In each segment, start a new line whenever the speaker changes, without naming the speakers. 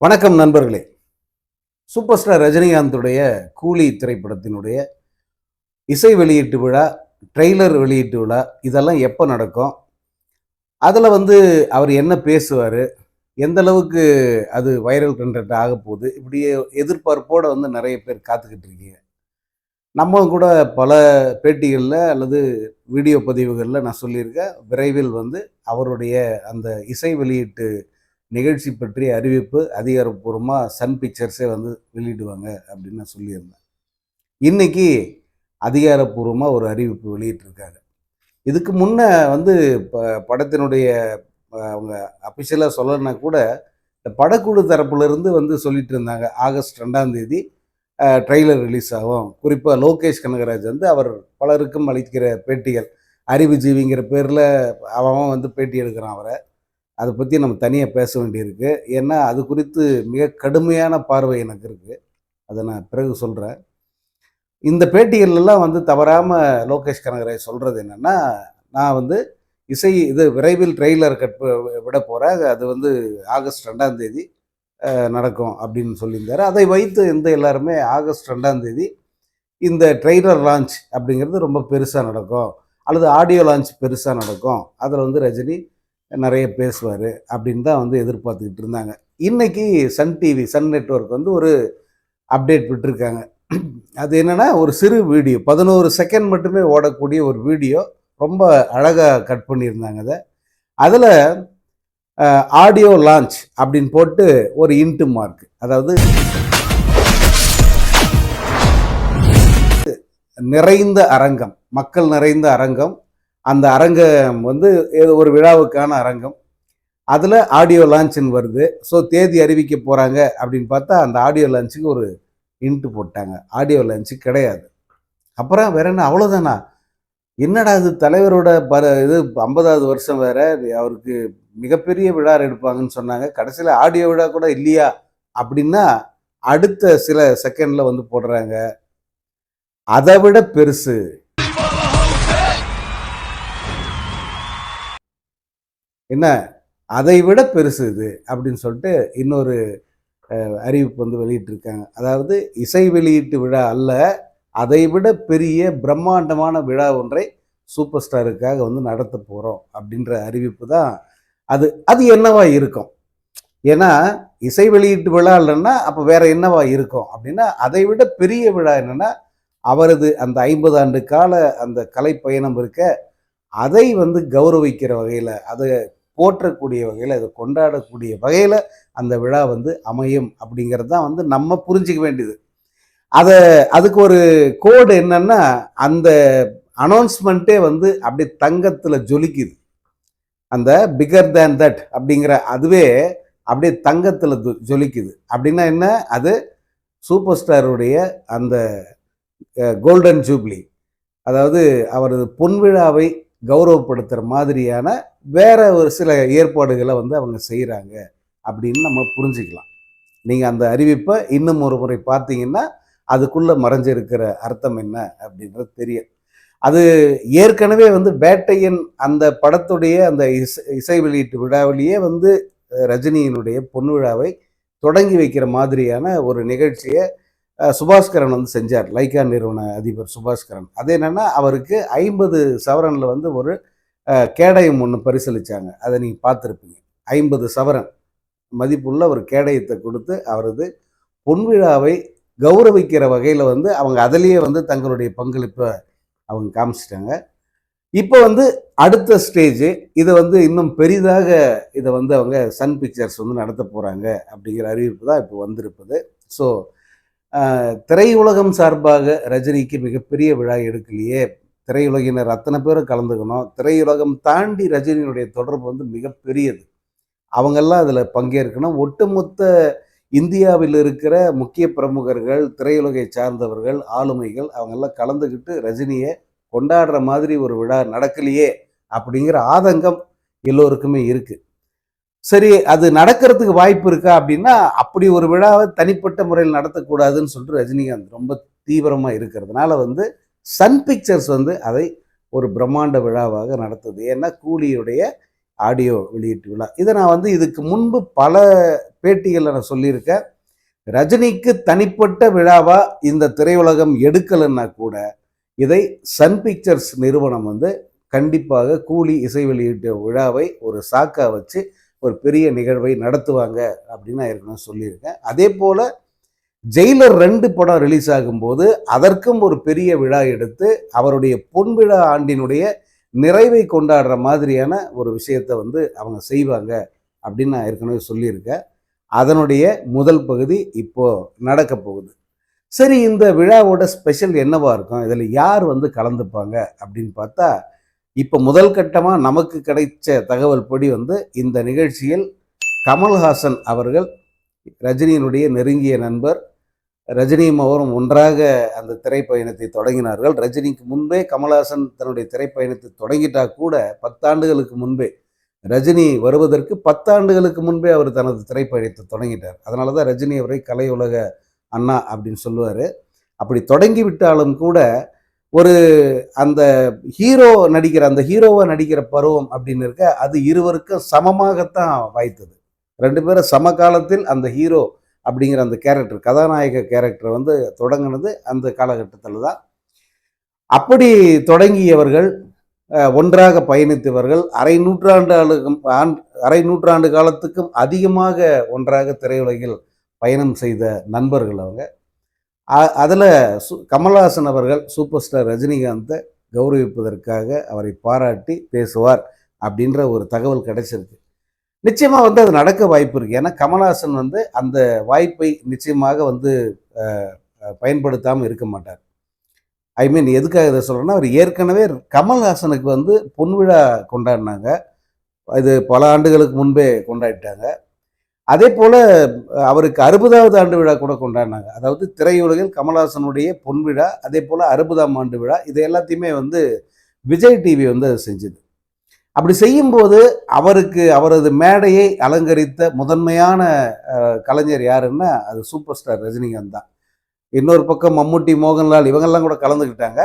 வணக்கம் நண்பர்களே. Super star ரஜினிகாந்துடைய கூலி திரைப்படத்தினுடைய இசை வெளியீட்டு விழா ட்ரெய்லர் வெளியீட்டு விழா இதெல்லாம் எப்போ நடக்கும்? அதில் வந்து அவர் என்ன பேசுவார்? எந்த அளவுக்கு அது வைரல் கண்டென்ட் ஆக போகுது? இப்படி எதிர்பார்ப்போடு வந்து நிறைய பேர் காத்துக்கிட்டு இருக்கீங்க. நம்ம கூட பல பேட்டிகளில் அல்லது வீடியோ பதிவுகளில் நான் சொல்லியிருக்கேன். விரைவில் வந்து அவருடைய அந்த இசை வெளியீட்டு நிகழ்ச்சி பற்றிய அறிவிப்பு அதிகாரப்பூர்வமாக சன் பிக்சர்ஸே வந்து வெளியிடுவாங்க அப்படின்னு நான் சொல்லியிருந்தேன். இன்னைக்கு அதிகாரப்பூர்வமாக ஒரு அறிவிப்பு வெளியிட்டிருக்காங்க. இதுக்கு முன்ன வந்து ப படத்தினுடைய அவங்க அஃபிஷியலாக சொல்லலைன்னா கூட இந்த படக்குழு தரப்புலேருந்து வந்து சொல்லிட்டு இருந்தாங்க ஆகஸ்ட் ரெண்டாம் தேதி ட்ரெய்லர் ரிலீஸ் ஆகும். குறிப்பாக லோகேஷ் கனகராஜ் வந்து அவர் பலருக்கும் அளிக்கிற பேட்டிகள் அறிவுஜீவிங்கிற பேரில் அவன் வந்து பேட்டி எடுக்கிறான் அவரை. அதை பற்றி நம்ம தனியாக பேச வேண்டியிருக்கு. ஏன்னா அது குறித்து மிக கடுமையான பார்வை எனக்கு இருக்குது அதை நான் பிறகு சொல்கிறேன் இந்த பேட்டிகள்லாம் வந்து தவறாமல் லோகேஷ் கனகராஜ் சொல்கிறது என்னென்னா நான் வந்து இசை இது விரைவில் ட்ரெய்லர் கட் விட போகிறேன் அது வந்து ஆகஸ்ட் ரெண்டாம் தேதி நடக்கும் அப்படின்னு சொல்லியிருந்தார். அதை வைத்து இந்த எல்லாருமே ஆகஸ்ட் ரெண்டாம் தேதி இந்த ட்ரெய்லர் லான்ச் அப்படிங்கிறது ரொம்ப பெருசாக நடக்கும். அல்லது ஆடியோ லான்ச் பெருசாக நடக்கும். அதில் வந்து ரஜினி நிறைய பேசுவார் அப்படின்னு தான் வந்து எதிர்பார்த்துக்கிட்டு இருந்தாங்க. இன்றைக்கி சன் டிவி சன் நெட்வொர்க் வந்து ஒரு அப்டேட் விட்டுருக்காங்க. அது என்னன்னா ஒரு சிறு வீடியோ பதினோரு செகண்ட் மட்டுமே ஓடக்கூடிய ஒரு வீடியோ ரொம்ப அழகாக கட் பண்ணியிருந்தாங்க அதை. அதில் ஆடியோ லான்ச் அப்படின்னு போட்டு ஒரு இன்ட்டு மார்க். அதாவது நிறைந்த அரங்கம் மக்கள் நிறைந்த அரங்கம் அந்த அரங்கம் வந்து ஏதோ ஒரு விழாவுக்கான அரங்கம். அதில் ஆடியோ லான்ச்னு வருது. ஸோ தேதி அறிவிக்க போகிறாங்க அப்படின்னு பார்த்தா அந்த ஆடியோ லான்ச்சுக்கு ஒரு இன்ட்டு போட்டாங்க. ஆடியோ லான்ச்சு கிடையாது. அப்புறம் வேற என்ன? அவ்வளோதானா என்னடா இது தலைவரோட பர இது ஐம்பதாவது வருஷம் வேற. அவருக்கு மிகப்பெரிய விழா எடுப்பாங்கன்னு சொன்னாங்க. கடைசியில் ஆடியோ விழா கூட இல்லையா? அப்படின்னா அடுத்த சில செகண்டில் வந்து போடுறாங்க. அதை விட பெருசு. என்ன? அதை விட பெருசு இது அப்படின்னு சொல்லிட்டு இன்னொரு அறிவிப்பு வந்து வெளியிட்டிருக்காங்க. அதாவது இசை வெளியீட்டு விழா அல்ல அதை விட பெரிய பிரம்மாண்டமான விழா ஒன்றை சூப்பர் ஸ்டாருக்காக வந்து நடத்த போகிறோம் அப்படின்ற அறிவிப்பு தான் அது. அது என்னவா இருக்கும்? ஏன்னா இசை வெளியீட்டு விழா இல்லைன்னா அப்போ வேற என்னவா இருக்கும் அப்படின்னா அதை விட பெரிய விழா என்னென்னா அவரது அந்த ஐம்பது ஆண்டு கால அந்த கலை பயணம் இருக்க அதை வந்து கௌரவிக்கிற வகையில் அதை போற்றக்கூடிய வகையில் அதை கொண்டாடக்கூடிய வகையில் அந்த விழா வந்து அமையும் அப்படிங்கிறது தான் வந்து நம்ம புரிஞ்சிக்க வேண்டியது. அதை அதுக்கு ஒரு கோடு என்னன்னா அந்த அனௌன்ஸ்மெண்ட்டே வந்து அப்படியே தங்கத்தில் ஜொலிக்குது. அந்த பிகர் தேன் தட் அப்படிங்கிற அதுவே அப்படியே தங்கத்தில் ஜொலிக்குது. அப்படின்னா என்ன? அது சூப்பர் ஸ்டாருடைய அந்த கோல்டன் ஜூப்ளி அதாவது அவரது பொன் விழாவை கௌரவப்படுத்துகிற மாதிரியான வேற ஒரு சில ஏற்பாடுகளை வந்து அவங்க செய்கிறாங்க அப்படின்னு நம்ம புரிஞ்சுக்கலாம். நீங்கள் அந்த அறிவிப்பை இன்னும் ஒரு முறை பார்த்தீங்கன்னா அதுக்குள்ளே மறைஞ்சிருக்கிற அர்த்தம் என்ன அப்படின்றது தெரியும். அது ஏற்கனவே வந்து வேட்டையின் அந்த படத்துடைய அந்த இசை இசை வெளியீட்டு விழாவிலேயே வந்து ரஜினியினுடைய பொன் விழாவை தொடங்கி வைக்கிற மாதிரியான ஒரு நிகழ்ச்சியை சுபாஷ்கரன் சுபாஸ்கரன் வந்து செஞ்சார் லைக்கா நிறுவன அதிபர் சுபாஸ்கரன் அது என்னென்னா அவருக்கு ஐம்பது சவரனில் வந்து ஒரு கேடயம் ஒன்று பரிசளித்தாங்க அதை நீங்கள் பார்த்துருப்பீங்க. ஐம்பது சவரன். மதிப்புள்ள ஒரு கேடயத்தை கொடுத்து அவரது பொன்விழாவை கௌரவிக்கிற வகையில் வந்து அவங்க அதிலேயே வந்து தங்களுடைய பங்களிப்பை அவங்க காமிச்சிட்டாங்க. இப்போ வந்து அடுத்த ஸ்டேஜ் இதை வந்து இன்னும் பெரிதாக இதை வந்து அவங்க சன் பிக்சர்ஸ் வந்து நடத்த போகிறாங்க அப்படிங்கிற அறிவிப்பு தான் இப்போ வந்திருப்பது. ஸோ திரையுலகம் சார்பாக ரஜினிக்கு மிகப்பெரிய விழா எடுக்கலையே. திரையுலகினர் அத்தனை பேரும் கலந்துக்கணும். திரையுலகம் தாண்டி ரஜினியுடைய தொடர்பு வந்து மிகப்பெரியது. அவங்கெல்லாம் அதில் பங்கேற்கணும். ஒட்டுமொத்த இந்தியாவில் இருக்கிற முக்கிய பிரமுகர்கள் திரையுலகை சார்ந்தவர்கள் ஆளுமைகள் அவங்கெல்லாம் கலந்துக்கிட்டு ரஜினியை கொண்டாடுற மாதிரி ஒரு விழா நடக்கலையே அப்படிங்கிற ஆதங்கம் எல்லோருக்குமே இருக்குது சரி அது நடக்கிறதுக்கு வாய்ப்பு இருக்கா அப்படின்னா அப்படி ஒரு விழாவை தனிப்பட்ட முறையில் நடத்தக்கூடாதுன்னு சொல்லிட்டு ரஜினிகாந்த் ரொம்ப தீவிரமாக இருக்கிறதுனால வந்து சன் பிக்சர்ஸ் வந்து அதை ஒரு பிரம்மாண்ட விழாவாக நடத்துது. ஏன்னா கூலியுடைய ஆடியோ வெளியீட்டு விழா. இதை நான் வந்து இதுக்கு முன்பு பல பேட்டிகளில் நான் சொல்லியிருக்கேன். ரஜினிக்கு தனிப்பட்ட விழாவாக இந்த திரையுலகம் எடுக்கலைன்னா கூட இதை சன் பிக்சர்ஸ் நிறுவனம் வந்து கண்டிப்பாக கூலி இசை வெளியீட்டு விழாவை ஒரு சாக்கா வச்சு ஒரு பெரிய நிகழ்வை நடத்துவாங்க அப்படின்னு நான் ஏற்கனவே சொல்லியிருக்கேன். அதே போல் ஜெயிலர் ரெண்டு படம் ரிலீஸ் ஆகும்போது அதற்கும் ஒரு பெரிய விழா எடுத்து அவருடைய பொன் விழா ஆண்டினுடைய நிறைவை கொண்டாடுற மாதிரியான ஒரு விஷயத்தை வந்து அவங்க செய்வாங்க அப்படின்னு நான் ஏற்கனவே சொல்லியிருக்கேன். அதனுடைய முதல் பகுதி இப்போ நடக்க போகுது. சரி இந்த விழாவோட ஸ்பெஷல் என்னவா இருக்கும்? இதில் யார் வந்து கலந்துப்பாங்க அப்படின்னு பார்த்தா இப்போ முதல் கட்டமாக நமக்கு கிடைச்ச தகவல் படி வந்து இந்த நிகழ்ச்சியில் கமல்ஹாசன் அவர்கள் ரஜினியினுடைய நெருங்கிய நண்பர் ரஜினியும் அவரும் ஒன்றாக அந்த திரைப்பயணத்தை தொடங்கினார்கள். ரஜினிக்கு முன்பே கமல்ஹாசன் தன்னுடைய திரைப்பயணத்தை தொடங்கிட்டா கூட பத்தாண்டுகளுக்கு முன்பே ரஜினி வருவதற்கு பத்தாண்டுகளுக்கு முன்பே அவர் தனது திரைப்பயணத்தை தொடங்கிட்டார். அதனால தான் ரஜினி அவரை கலையுலக அண்ணா அப்படின்னு சொல்லுவார். அப்படி தொடங்கி விட்டாலும் கூட ஒரு அந்த ஹீரோ நடிக்கிற அந்த ஹீரோவை நடிக்கிற பருவம் அப்படின்னு இருக்க அது இருவருக்கும் சமமாகத்தான் வாய்த்தது. ரெண்டு பேரும் சமகாலத்தில் அந்த ஹீரோ அப்படிங்கிற அந்த கேரக்டர் கதாநாயக கேரக்டர் வந்து தொடங்கினது அந்த காலகட்டத்தில் தான். அப்படி தொடங்கியவர்கள் ஒன்றாக பயணித்தவர்கள் அரை நூற்றாண்டு ஆண்டு அரை நூற்றாண்டு காலத்துக்கும் அதிகமாக ஒன்றாக திரையுலகில் பயணம் செய்த நண்பர்கள் அவங்க. அதில் சு கமல்ஹாசன் அவர்கள் சூப்பர் ஸ்டார் ரஜினிகாந்தை கௌரவிப்பதற்காக அவரை பாராட்டி பேசுவார் அப்படின்ற ஒரு தகவல் கிடைச்சிருக்கு. நிச்சயமாக வந்து அது நடக்க வாய்ப்பு இருக்குது ஏன்னா கமல்ஹாசன் வந்து அந்த வாய்ப்பை நிச்சயமாக வந்து பயன்படுத்தாமல் இருக்க மாட்டார். ஐ மீன் எதுக்காக இதை சொல்கிறேன்னா அவர் ஏற்கனவே கமல்ஹாசனுக்கு வந்து பொன்விழா கொண்டாடினாங்க. இது பல ஆண்டுகளுக்கு முன்பே கொண்டாடிட்டாங்க. அதே போல் அவருக்கு அறுபதாவது ஆண்டு விழா கூட கொண்டாடினாங்க. அதாவது திரையுலகில் கமல்ஹாசனுடைய பொன் விழா அதே போல் அறுபதாம் ஆண்டு விழா இது எல்லாத்தையுமே வந்து விஜய் டிவி வந்து அது செஞ்சுது. அப்படி செய்யும்போது அவருக்கு அவரது மேடையை அலங்கரித்த முதன்மையான கலைஞர் யாருன்னா அது சூப்பர் ஸ்டார் ரஜினிகாந்த் தான். இன்னொரு பக்கம் மம்முட்டி மோகன்லால் இவங்கெல்லாம் கூட கலந்துக்கிட்டாங்க.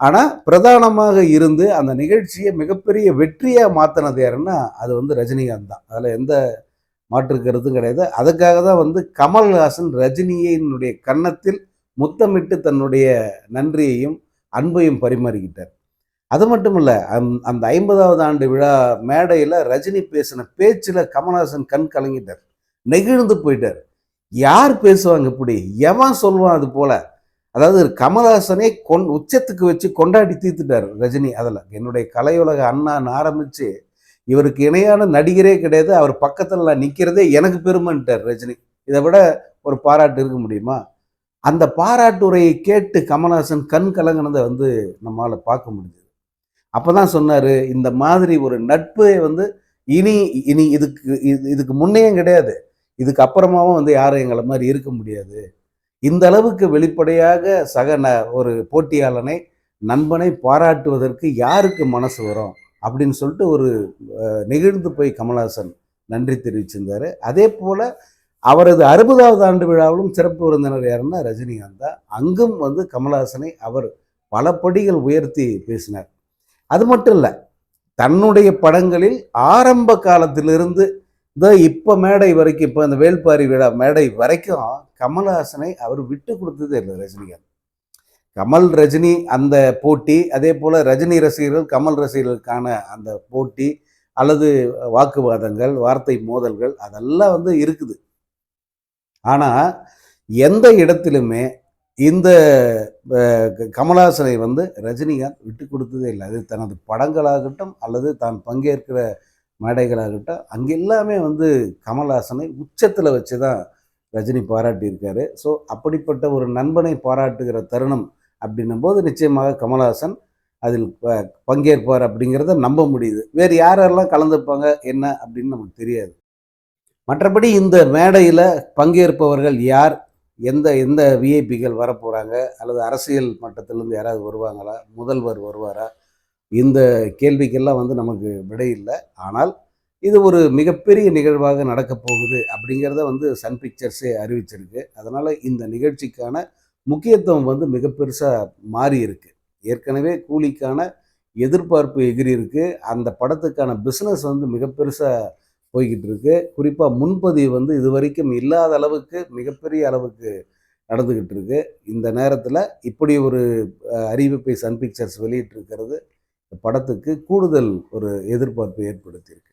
ஆனால் பிரதானமாக இருந்து அந்த நிகழ்ச்சியை மிகப்பெரிய வெற்றியாக மாற்றினது யாருன்னா அது வந்து ரஜினிகாந்த் தான். அதில் எந்த மாற்று கருத்தும் கிடையாது. அதுக்காக தான் வந்து கமல்ஹாசன் ரஜினியினுடைய கன்னத்தில் முத்தமிட்டு தன்னுடைய நன்றியையும் அன்பையும் பரிமாறிக்கிட்டார். அது மட்டும் இல்லை அந் அந்த ஐம்பதாவது ஆண்டு விழா மேடையில் ரஜினி பேசின பேச்சில் கமல்ஹாசன் கண் கலங்கிட்டார். நெகிழ்ந்து போயிட்டார். யார் பேசுவாங்க இப்படி? எவன் சொல்லுவான் அது போல? அதாவது கமல்ஹாசனே கொண் உச்சத்துக்கு வச்சு கொண்டாடி தீர்த்துட்டார் ரஜினி. அதில் என்னுடைய கலையுலக அண்ணான்னு ஆரம்பித்து இவருக்கு இணையான நடிகரே கிடையாது. அவர் பக்கத்தில் நான் நிற்கிறதே எனக்கு பெருமைன்ட்டார் ரஜினி. இதை விட ஒரு பாராட்டு இருக்க முடியுமா? அந்த பாராட்டுரையை கேட்டு கமல்ஹாசன் கண் கலங்கினதை வந்து நம்மளால் பார்க்க முடிஞ்சது. அப்போ தான் சொன்னார் இந்த மாதிரி ஒரு நட்பை வந்து இனி இனி இதுக்கு இது இதுக்கு முன்னையும் கிடையாது. இதுக்கு அப்புறமாவும் வந்து யாரும் எங்களை மாதிரி இருக்க முடியாது. இந்த அளவுக்கு வெளிப்படையாக சக ந ஒரு போட்டியாளனை நண்பனை பாராட்டுவதற்கு யாருக்கு மனசு வரும்? அப்படின்னு சொல்லிட்டு ஒரு நெகிழ்ந்து போய் கமல்ஹாசன் நன்றி தெரிவிச்சிருந்தார். அதே போல் அவரது அறுபதாவது ஆண்டு விழாவிலும் சிறப்பு விருந்தினர் யாருன்னா ரஜினிகாந்த் தான். அங்கும் வந்து கமல்ஹாசனை அவர் பல படிகள் உயர்த்தி பேசினார். அது மட்டும் இல்லை தன்னுடைய படங்களில் ஆரம்ப காலத்திலிருந்து இந்த இப்போ மேடை வரைக்கும் இப்போ இந்த வேள்பாரி விழா மேடை வரைக்கும் கமல்ஹாசனை அவர் விட்டு கொடுத்ததே இல்லை ரஜினிகாந்த். கமல் ரஜினி அந்த போட்டி அதே போல் ரஜினி ரசிகர்கள் கமல் ரசிகர்களுக்கான அந்த போட்டி அல்லது வாக்குவாதங்கள் வார்த்தை மோதல்கள் அதெல்லாம் வந்து இருக்குது. ஆனால் எந்த இடத்திலுமே இந்த கமலாசனை க- வந்து ரஜினிகாந்த் விட்டு கொடுத்ததே இல்லை. அது தனது படங்களாகட்டும் அல்லது தான் பங்கேற்கிற மேடைகளாகட்டும் அங்கே எல்லாமே வந்து கமல்ஹாசனை உச்சத்தில் வச்சு தான் ரஜினி பாராட்டியிருக்காரு. ஸோ அப்படிப்பட்ட ஒரு நண்பனை பாராட்டுகிற தருணம் அப்படின்னும் போது நிச்சயமாக கமல்ஹாசன் அதில் பங்கேற்பார் அப்படிங்கிறத நம்ப முடியுது. வேறு யாரெல்லாம் கலந்துப்பாங்க என்ன அப்படின்னு நமக்கு தெரியாது. மற்றபடி இந்த மேடையில் பங்கேற்பவர்கள் யார்? எந்த எந்த விஐபிகள் வரப்போகிறாங்க அல்லது அரசியல் மட்டத்திலேருந்து யாராவது வருவாங்களா? முதல்வர் வருவாரா? இந்த கேள்விக்கெல்லாம் வந்து நமக்கு விடை இல்லை. ஆனால் இது ஒரு மிகப்பெரிய நிகழ்வாக நடக்கப் போகுது அப்படிங்கிறத வந்து சன் பிக்சர்ஸே அறிவிச்சிருக்கு. அதனால் இந்த நிகழ்ச்சிக்கான முக்கியத்துவம் வந்து மிக பெருசாக மாறி இருக்கு. ஏற்கனவே கூலிக்கான எதிர்பார்ப்பு எகிரி இருக்கு. அந்த படத்துக்கான பிஸ்னஸ் வந்து மிக பெருசாக போய்கிட்டு இருக்கு. குறிப்பாக முன்பதிவு வந்து இது வரைக்கும் இல்லாத அளவுக்கு மிகப்பெரிய அளவுக்கு நடந்துக்கிட்டு இருக்கு. இந்த நேரத்தில் இப்படி ஒரு அறிவிப்பை சன் பிக்சர்ஸ் வெளியிட்டிருக்கிறது. படத்துக்கு கூடுதல் ஒரு எதிர்பார்ப்பு ஏற்படுத்தியிருக்கு.